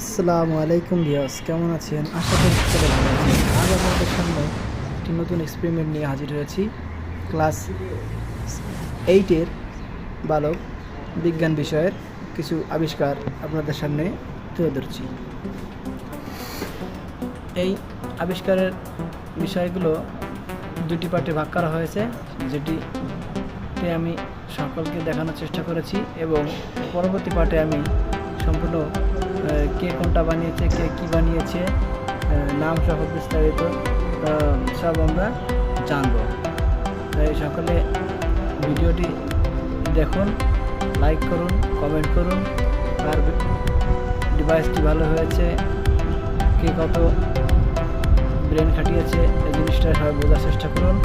আসসালামু আলাইকুম ভিউয়ার্স, কেমন আছেন? আশা করি ভালো আছেন। আজ আপনাদের সামনে একটি নতুন এক্সপেরিমেন্ট নিয়ে হাজির হয়েছি। ক্লাস এইটের বালক বিজ্ঞান বিষয়ের কিছু আবিষ্কার আপনাদের সামনে তুলে ধরছি। এই আবিষ্কারের বিষয়গুলো দুটি পার্টে ভাগ করা হয়েছে, যেটিতে আমি সকলকে দেখানোর চেষ্টা করেছি এবং পরবর্তী পার্টে আমি সম্পূর্ণ কে কোনটা বানিয়েছে, কে কী বানিয়েছে নাম সহ বিস্তারিত সব আমরা জানব। তাই সকলে ভিডিওটি দেখুন লাইক করুন কমেন্ট করুন। আর ডিভাইসটি ভালো হয়েছে, কে কত ব্রেন খাটিয়েছে, এই জিনিসটা সবাই বোঝার চেষ্টা করুন।